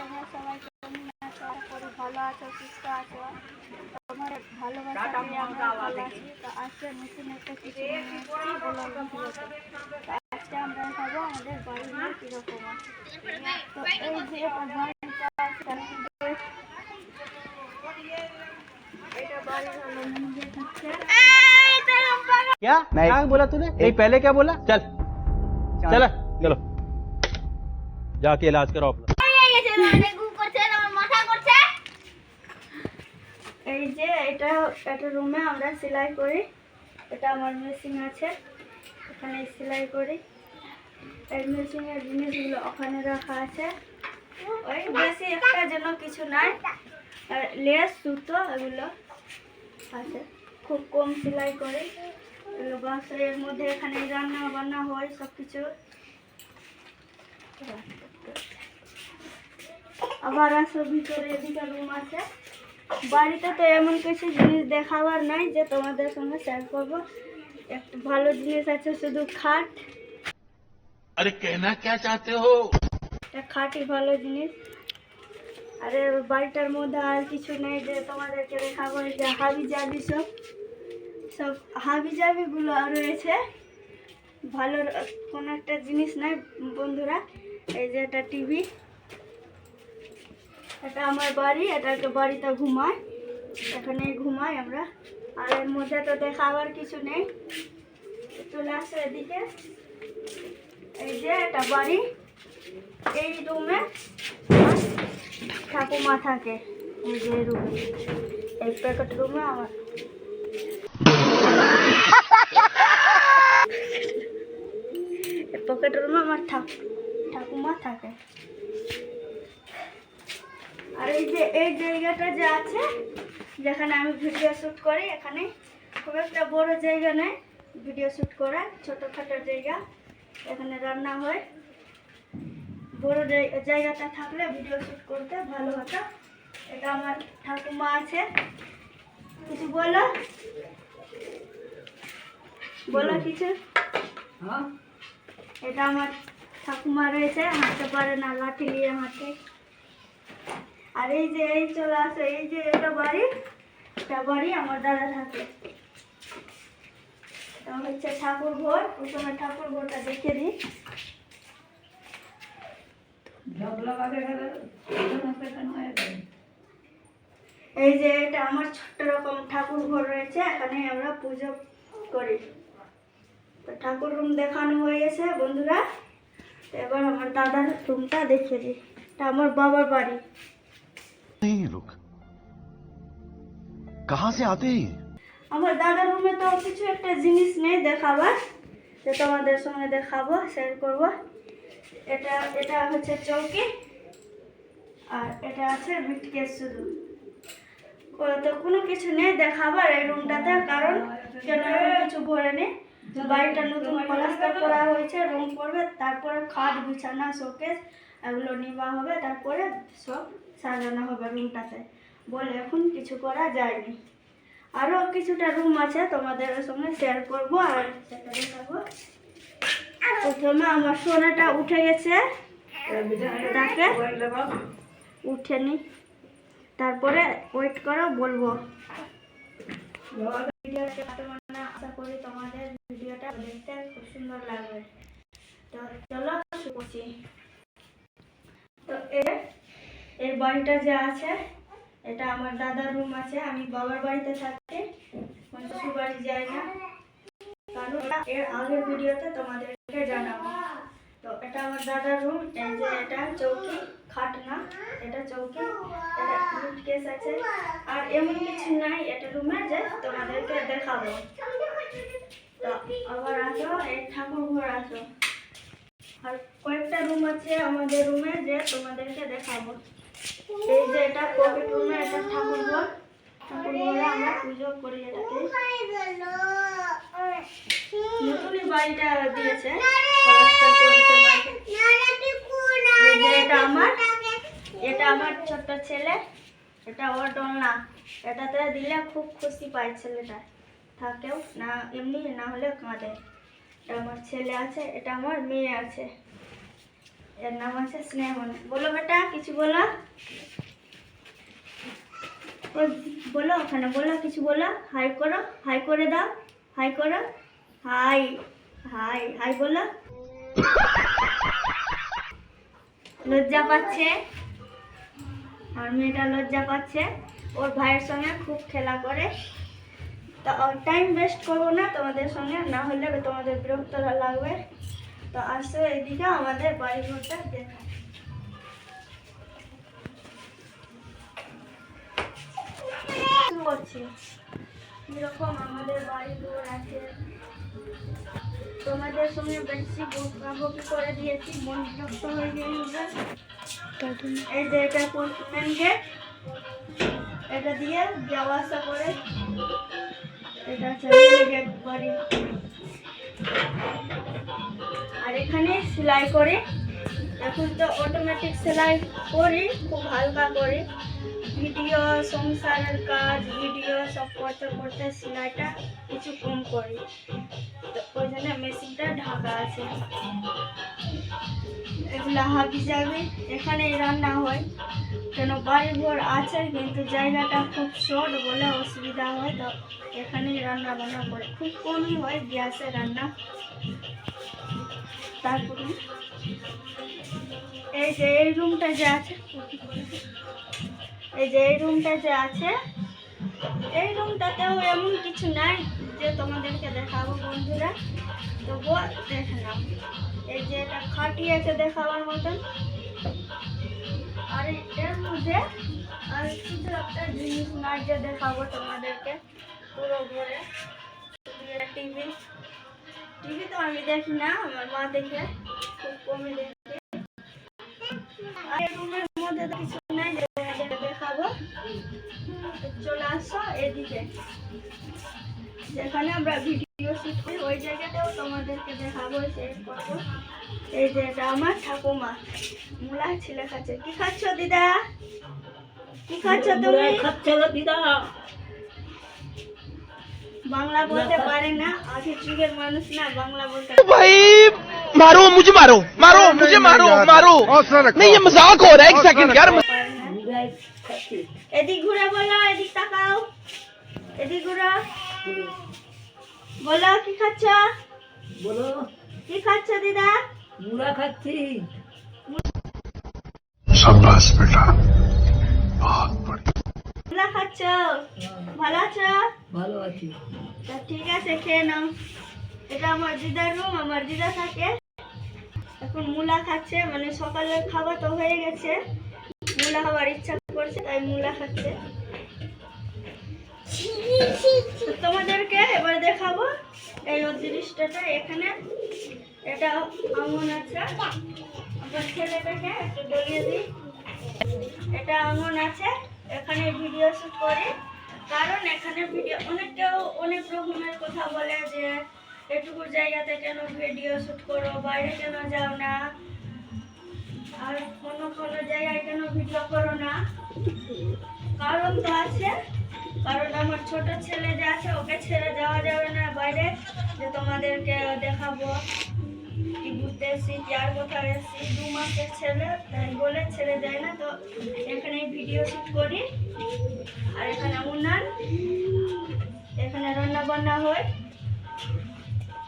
তোমরা সবাই কেমন আছো আশা করি ভালো আছো সুস্থ আছো তোমার ভালোবাসা দিয়ে আমরা ভালো আছি তো আজকে নতুন একটা কিছু নিয়ে এসেছি বলার ভিডিওতে তো আজকে আমরা দেখাবো আমাদের বাড়িগুলো কীরকম আছে তো এই যে এটা বাড়িটা আছে এটা বাড়ি হলো নিজে থাকছে क्या क्या बोला तूने नहीं पहले क्या बोला चल चल चलो जाके इलाज कराओ अपना এই যে, এটা একটা রুমে আমরা সেলাই করি। এটা আমার মেশিন আছে, এখানে সেলাই করি। এই মেশিনের জিনিসগুলো ওখানে রাখা আছে। ওই বেশি একটা যেন কিছু নাই। আর লেস, সুতো এগুলো আছে। খুব কম সেলাই করি। এগুলো বাসের মধ্যে এখানে রান্না বান্না হয় সব কিছু আবার আসো ভিতরে এদিকে রুম আছে। বাড়িতে তো এমন কিছু জিনিস দেখাবার নাই যে তোমাদের সঙ্গে শেয়ার করব। একটা ভালো জিনিস আছে শুধু খাট। আরে কেনা কে চাতে হো? খাটই ভালো জিনিস। আরে বাড়িটার মধ্যে আর কিছু নেই যে তোমাদেরকে দেখাবো যে হাবি জাবি সব। সব হাবি জাবিগুলো রয়েছে। ভালো কোনো একটা জিনিস নাই বন্ধুরা। এই যে একটা টিভি এটা আমার বাড়ি, এটা একটা বাড়িতে ঘুমায়। এখানে ঘুমাই আমরা। আর এর মধ্যে তো দেখাবার কিছু নেই। চলে আসো এদিকে। এই যে এটা বাড়ি। এই রুমে ঠাকুমা থাকে। এই যে রুমে। এই প্যাকেট রুমে আমার। পকেট রুমে আমার ঠাক- ঠাকুমা থাকে। আর এই যে এই জায়গাটা যে আছে যেখানে আমি ভিডিও শ্যুট করি এখানে খুব একটা বড় জায়গা নেই। ভিডিও শ্যুট করার ছোটোখাটো জায়গা এখানে রান্না হয়। বড় জায়গাটা থাকলে ভিডিও শ্যুট করতে ভালো হতো। এটা আমার ঠাকুমা আছে। কিছু বলো? বলো কিছু? এটা আমার ঠাকুমা রয়েছে হাঁটতে পারে না লাঠি নিয়ে হাঁটে। আর এই যে, এই চলে আসে, এই যে, এটা বাড়ি এটা বাড়ি আমার দাদা থাকে হচ্ছে ঠাকুর ঘর, প্রথমে ঠাকুর ঘরটা দেখে দিই। এই যে, এটা আমার ছোট্ট রকম ঠাকুর ঘর রয়েছে, এখানে আমরা পুজো করি। তো ঠাকুর রুম দেখানো হয়ে গেছে, বন্ধুরা। এবার আমার দাদার রুমটা দেখে দিই। এটা আমার বাবার বাড়ি। नहीं ये लोग कहाँ से आते हैं ये? আমার দাদার রুমে তো কিছু একটা জিনিস নেই দেখাবার যে তোমাদের সঙ্গে দেখাবো শেয়ার করব এটা এটা হচ্ছে চৌকি আর এটা আছে মিটকেস শুধু ও তো কোনো কিছু নেই দেখাবার এই রুমটাতে কারণ কেন এখন কিছু ভরে নেই বাড়িটা নতুন প্লাস্টার করা হয়েছে রুম করবে তারপরে খাট বিছানা শোকেস এগুলো নেওয়া হবে, তারপরে সব সাজানো হবে রুমটাতে বলে এখন কিছু করা যায়নি। আরও কিছুটা রুম আছে তোমাদের সঙ্গে শেয়ার করব, আর প্রথমে আমার সোনাটা উঠে গেছে। তাকে উঠেনি তারপরে ওয়েট করো, বলব। ভিডিওটা আশা করি তোমাদের ভিডিওটা দেখতে খুব সুন্দর লাগবে। তো চলো, শুরু করছি। এই বাড়িটা যে আছে, এটা আমার দাদার রুম আছে, আমি বাবার বাড়িতে থাকি মানে শ্বশুর বাড়ি যাই না। কারণ এর আগের ভিডিওতে তোমাদেরকে জানাব। তো এটা আমার দাদার রুম এই যে এটা চৌকি, খাট না, এটা চৌকি, এটা কেস আছে। আর এমন কিছু নাই এটা রুমে যে তোমাদেরকে দেখাবো। তো আবার আসো, এই ঠাকুর ঘর আসো। আর কয়েকটা রুম আছে আমাদের রুমে যে তোমাদেরকে দেখাবো। এই যে এটা পকেট রুমে এটা ঠাকুর ঘর। ঠাকুর ঘরে আমরা পুজো করি এটাকে নতুনই বাড়িটা দিয়েছে। এটা আমার। এটা আমার ছোট্ট ছেলে। এটা ওর দোলনা। এটাতে দিলে খুব খুশি পায় ছেলেটা। থাকেও, না এমনি না হলে কাঁদে। এটা আমার ছেলে আছে, এটা আমার মেয়ে আছে। এর নাম আছে স্নেহমণি বলো বেটা, কিছু বলো? বলো ওখানে, বলো, কিছু বলো? হাই করো, হাই করে দাও, হাই করো। হাই হাই হাই বলো। লজ্জা পাচ্ছে? আর মেয়েটা লজ্জা পাচ্ছে। ওর ভাইয়ের সঙ্গে খুব খেলা করে। তো টাইম ওয়েস্ট করব না তোমাদের সঙ্গে না হলে তোমাদের বিরক্ত লাগবে। তো, আসো এদিকে আমাদের বাড়ি ঘরটা দেখা করছি। কীরকম আমাদের বাড়ি দূর আছে। তোমাদের সঙ্গে বেশি বকাবকি করে দিয়েছি, মন বিরক্ত হয়ে গিয়েছে এই এটা দিয়ে যাওয়া আসা করে। এটা গেট বাড়ি আর এখানে সেলাই করে, এখন তো অটোমেটিক সেলাই করি, খুব হালকা করে। ভিডিও, সংসারের কাজ, ভিডিও, সব করতে করতে সেলাইটা কিছু কম করি। তো ওই জন্য মেশিনটা ঢাকা আছে। এগুলো হাবি যাবে এখানেই রান্না হয়। কেন? বাড়ি ঘর আছে, কিন্তু জায়গাটা খুব শর্ট বলে অসুবিধা হয়, তো এখানেই রান্না বান্না করে। খুব কমই হয়, গ্যাসে রান্না। তারপরে এই যে এই রুমটা যে আছে, এই যে এই রুমটা যে আছে, এই রুমটাতেও এমন কিছু নাই যে তোমাদেরকে দেখাবো বন্ধুরা। তবুও দেখে নাও। এই যে এটা খাটি আছে দেখাবার মতন। আর এর মধ্যে আর কিছু একটা জিনিস যে দেখাবো তোমাদেরকে পুরো ঘরে টিভি। টিভি তো আমি দেখি না, আমার মা দেখে, খুব কমই দেখি। আর রুমের মধ্যে তো কিছু নাই, যে দেখাবো। চলে আসো এদিকে। যেখানে আমরা ভিডিও শুট ওই জায়গাটাও তোমাদেরকে দেখাবো সেই ফটো এই যে এটা আমার ঠাকুমা মূলা ছিলে খাচ্ছে কি খাচ্ছ দিদা কি খাচ্ছ তুমি বাংলা বলতে পারে না আগের যুগের মানুষ না বাংলা বলতে भाई मारो मुझे मारो मारो मुझे मारो मारो नहीं ये मजाक हो रहा है एक सेकंड यार পারে না এদিক ঘুরে বলো এদিক তাকাও এদিক ঘুরো বলো কি খাচ্ছ বলো কি খাচ্ছ দিদা ঠিক আছে খেয়ে নাও। এটা আমার দিদার রুম আমার দিদা থাকে। এখন মূলা খাচ্ছে মানে সকালের খাবার তো হয়ে গেছে। মুলা খাবার ইচ্ছা করছে তাই মুলা খাচ্ছে। তোমাদেরকে এবার দেখাবো এই জিনিসটা এখানে। এটা আঙুন আছে। আমার ছেলেটাকে একটু বলিয়ে দিই। এটা আঙুন আছে। এখানে ভিডিও শুট করি। কারণ এখানে ভিডিও অনেকেও অনেক রকমের কথা বলে যে, এটুকু জায়গাতে কেন ভিডিও শুট করো? বাইরে কেন যাও না? আর কোনো কোনো জায়গায় কেন ভিডিও করো না? কারণ তো আছে। কারণ আমার ছোট ছেলে যে আছে, ওকে ছেড়ে যাওয়া যাবে না। বাইরে যে তোমাদেরকে দেখাবো। কি ঘুরতে এসেছি যার কোথাও এসেছি দু মাসের ছেলে, তাই বলে ছেড়ে যায় না, তো এখানে ভিডিও শুট করি। আর এখানে উনান, এখানে রান্না বান্না হয়।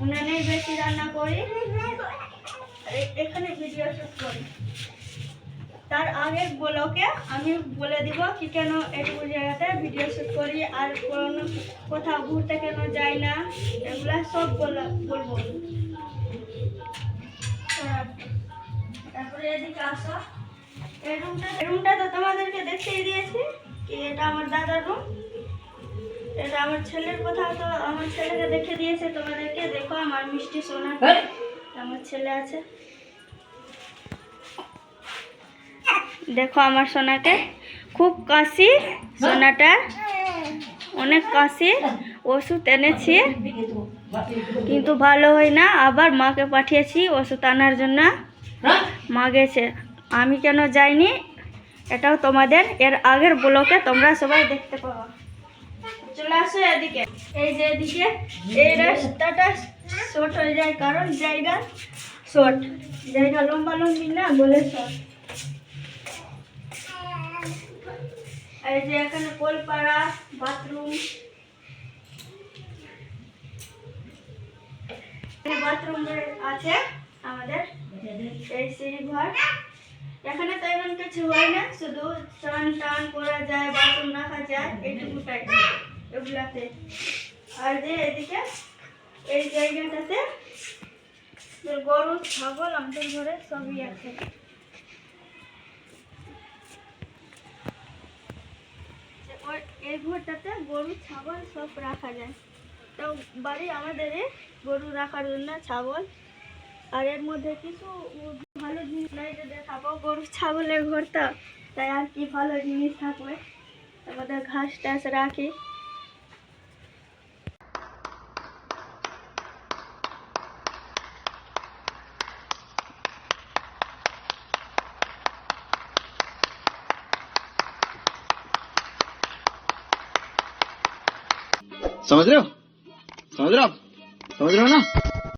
উনানেই বেশি রান্না করি। এখানে ভিডিও শুট করি। তার আগের ব্লকে আমি বলে দিব কি কেন এটুকু জায়গাতে ভিডিও শুট করি, আর কোনো কোথাও ঘুরতে কেন যাই না, এগুলা সব বলা- বলব। তারপরে এদিকে আসো। এই রুমটা রুমটা তো তোমাদেরকে দেখিয়ে দিয়েছি কি এটা আমার দাদার রুম এটা আমার ছেলের কথা তো আমার ছেলেকে দেখে দিয়েছে তোমাদেরকে। দেখো আমার মিষ্টি সোনা আমার ছেলে আছে। দেখো আমার সোনাকে। খুব কাশি সোনাটা। অনেক কাশি। ওষুধ এনেছি। কিন্তু ভালো হয় না। আবার মাকে পাঠিয়েছি ওষুধ আনার জন্য। মা গেছে। আমি কেন যাইনি? এটাও তোমাদের। এর আগের ব্লকে তোমরা সবাই দেখতে পাবো চলে আসো এদিকে। এই যে এদিকে, এই রাস্তাটা শর্ট হয়ে যায়, কারণ জায়গা শর্ট জায়গা লম্বা লম্বি না, বলে শর্ট এই যে এখানে কলপাড়া, বাথরুম। বাথরুম আছে। ঘর এখানে কিছু হয় না, শুধু স্নান টান করা যায় রাখা যায় এগুলাতে। আর যে এদিকে, এই জায়গাটাতে গরু, ছাগল আমাদের ঘরে সবই আছে। এই ঘরটাতে গরু, ছাগল সব রাখা যায়। তো বাড়ি আমাদের গরু রাখার জন্য ছাগল আর এর মধ্যে কিছু ভালো জিনিস নাই যে দেখাবো গরু ছাগলের ঘরটা তাই আর কি ভালো জিনিস থাকবে আমাদের ঘাস টাস রাখি समझ रहे हो समझ रहे हो आप समझ रहे हो ना